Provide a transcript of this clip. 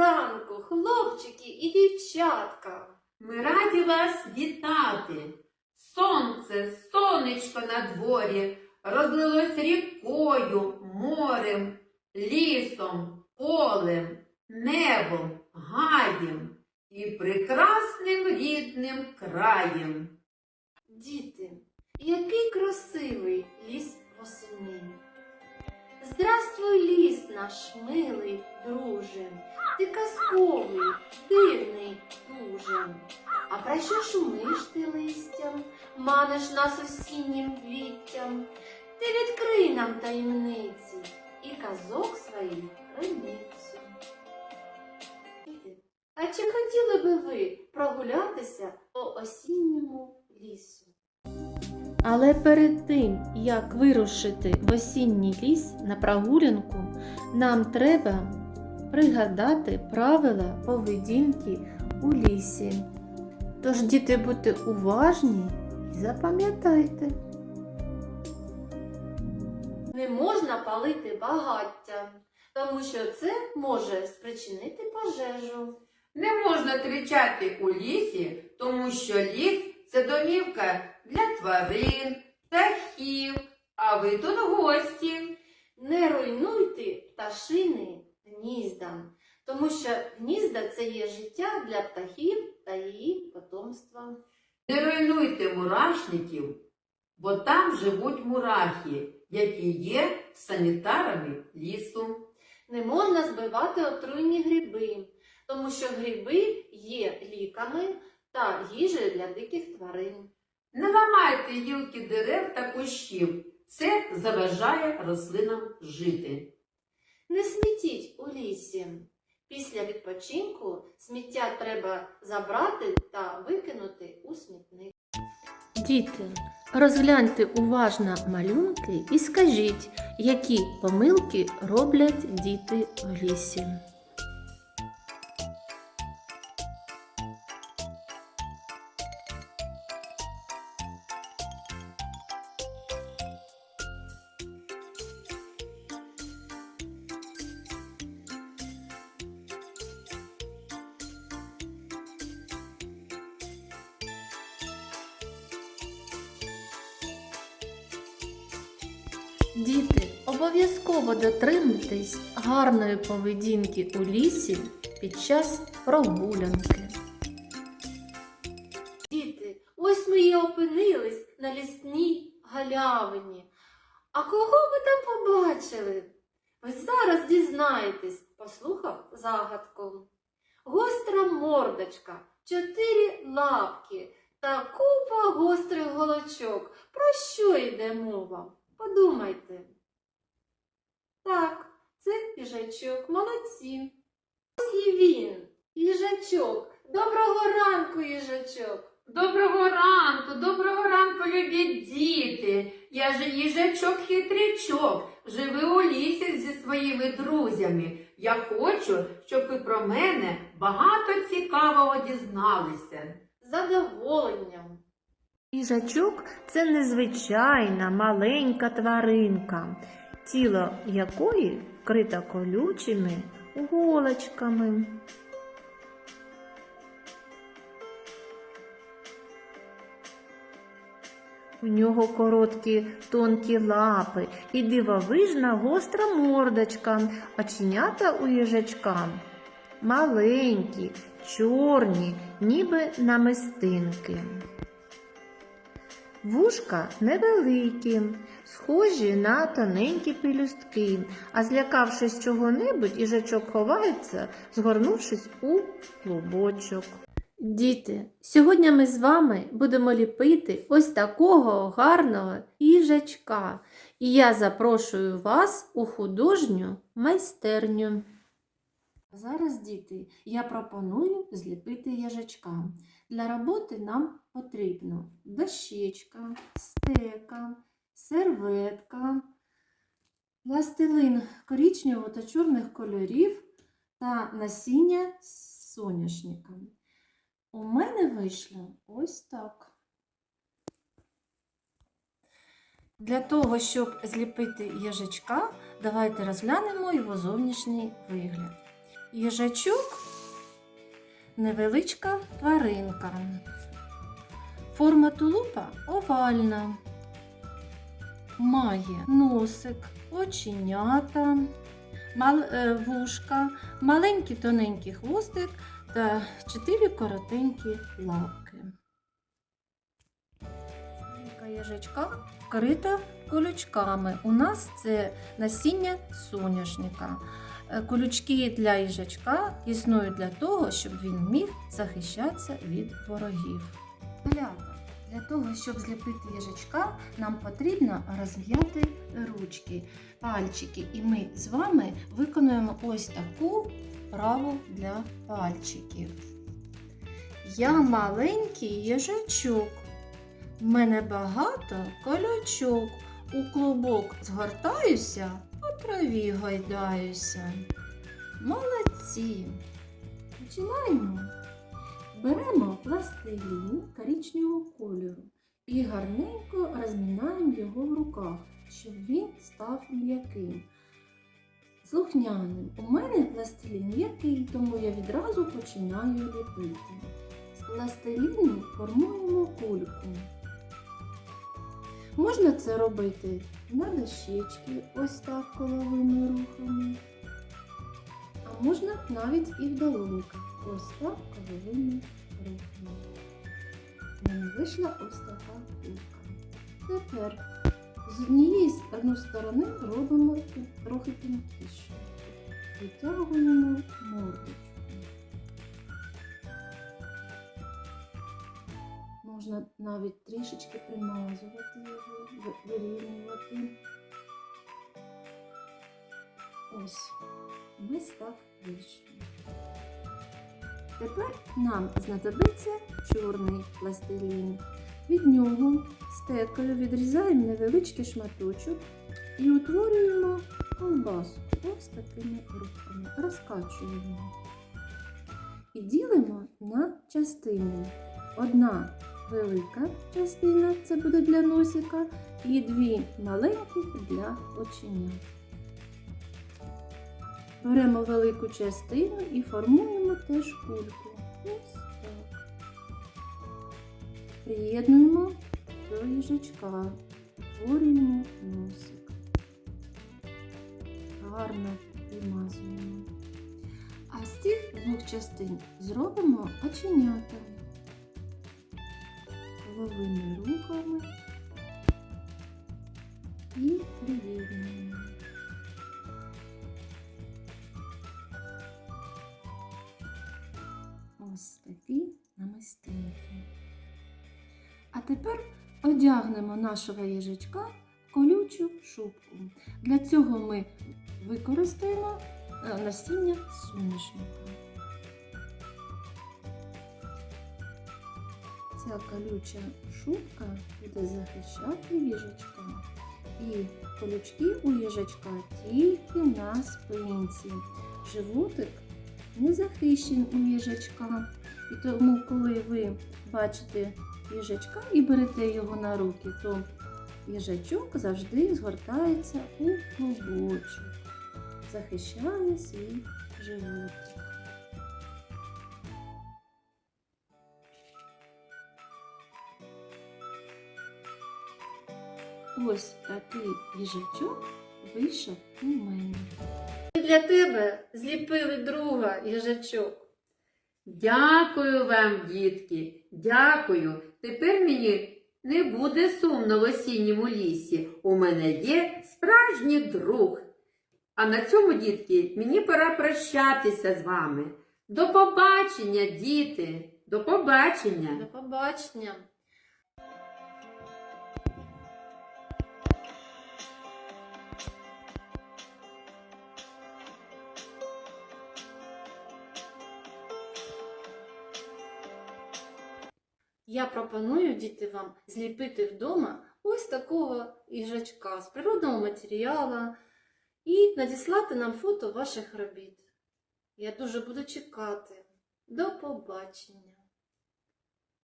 ранку, хлопчики і дівчатка. Ми раді вас вітати. Сонце, сонечко на дворі розлилось рікою, морем, лісом, полем, небом, гаєм і прекрасним рідним краєм. Діти, який красивий ліс восени. Здравствуй, ліс наш милий, друже, ти казковий, дивний, дуже. А про що шумиш ти листям, маниш нас осіннім віттям? Ти відкрий нам таємниці і казок своїх криницю. А чи хотіли би ви прогулятися по осінньому лісу? Але перед тим, як вирушити в осінній ліс на прогулянку, нам треба пригадати правила поведінки у лісі. Тож, діти, будьте уважні і запам'ятайте. Не можна палити багаття, тому що це може спричинити пожежу. Не можна кричати у лісі, тому що ліс це домівка для тварин, птахів, а ви тут гості. Не руйнуйте пташини гнізда, тому що гнізда це є життя для птахів та її потомства. Не руйнуйте мурашників, бо там живуть мурахи, які є санітарами лісу. Не можна збивати отруйні гриби, тому що гриби є ліками та їжею для диких тварин. Не ламайте гілки дерев та кущів. Це заважає рослинам жити. Не смітіть у лісі. Після відпочинку сміття треба забрати та викинути у смітник. Діти, розгляньте уважно малюнки і скажіть, які помилки роблять діти в лісі. Діти, обов'язково дотримуйтесь гарної поведінки у лісі під час прогулянки. Діти, ось ми і опинились на лісній галявині. А кого ми там побачили? Ви зараз дізнаєтесь, послухав загадку. Гостра мордочка, чотири лапки та купа гострих голочок. Про що йде мова? Подумайте. Так, це їжачок, молодці. Ось і він, їжачок. Доброго ранку, їжачок. Доброго ранку, доброго ранку, любі діти. Я же їжачок хитрячок, живу у лісі зі своїми друзями. Я хочу, щоб ви про мене багато цікавого дізналися. Задоволенням. Їжачок це незвичайна маленька тваринка, тіло якої вкрито колючими голочками. У нього короткі тонкі лапи і дивовижна гостра мордочка, оченята у їжачка маленькі, чорні, ніби намистинки. Вушка невеликі, схожі на тоненькі пелюстки, а злякавшись чого-небудь, їжачок ховається, згорнувшись у клубочок. Діти, сьогодні ми з вами будемо ліпити ось такого гарного їжачка, і я запрошую вас у художню майстерню. Зараз, діти, я пропоную зліпити їжачка. Для роботи нам потрібно дощечка, стека, серветка, пластилин коричневого та чорних кольорів та насіння соняшника. У мене вийшло ось так. Для того, щоб зліпити їжачка, давайте розглянемо його зовнішній вигляд. Їжачок невеличка тваринка. Форма тулупа овальна. Має носик, оченята, е, вушка, маленький тоненький хвостик та чотири коротенькі лапки. Їжачка вкрита колючками. У нас це насіння соняшника. Е, Колючки для їжачка існують для того, щоб він міг захищатися від ворогів. Малята, для того, щоб зліпити їжачка, нам потрібно розм'яти ручки, пальчики. І ми з вами виконуємо ось таку вправу для пальчиків. Я маленький їжачок. В мене багато колючок. У клубок згортаюся, траві гайдаюся. Молодці. Починаємо. Беремо пластилін коричневого кольору і гарненько розмінаємо його в руках, щоб він став м'яким. Слухняним. У мене пластилін м'який, тому я відразу починаю ліпити. З пластиліну формуємо кульку. Можна це робити на дощечки, ось так коловими рухами. А можна навіть і в долоньках, ось так коловими рухами. У мене вийшла ось така кулька. Тепер з однієї сторони робимо трохи тонкіше. Витягуємо мордочку. Можна навіть трішечки примазувати його, ви- вирівнювати. Ось, ось так вийшло. Тепер нам знадобиться чорний пластилін. Від нього стекою відрізаємо невеличкий шматочок і утворюємо ковбасу ось такими рухами. Розкачуємо. І ділимо на частини. Одна велика частина це буде для носика, і дві маленькі для оченят. Беремо велику частину і формуємо теж кульку. Ось так. Приєднуємо до їжачка, утворюємо носик. Гарно примазуємо. А з цих двох частин зробимо оченята головими рухами і приєднуємо. Ось такі намистинки. А тепер одягнемо нашого їжачка в колючу шубку. Для цього ми використаємо е, насіння соняшника. Ця колюча шубка буде захищати їжачка. І колючки у їжачка тільки на спинці. Животик не захищений у їжачка. І тому, коли ви бачите їжачка і берете його на руки, то їжачок завжди згортається у клубочок, захищає свій животик. Ось такий їжачок вийшов у мене. І для тебе зліпили друга їжачок. Дякую вам, дітки, дякую. Тепер мені не буде сумно в осінньому лісі. У мене є справжній друг. А на цьому, дітки, мені пора прощатися з вами. До побачення, діти. До побачення. До побачення. Я пропоную діти вам зліпити вдома ось такого їжачка з природного матеріалу і надіслати нам фото ваших робіт. Я дуже буду чекати. До побачення!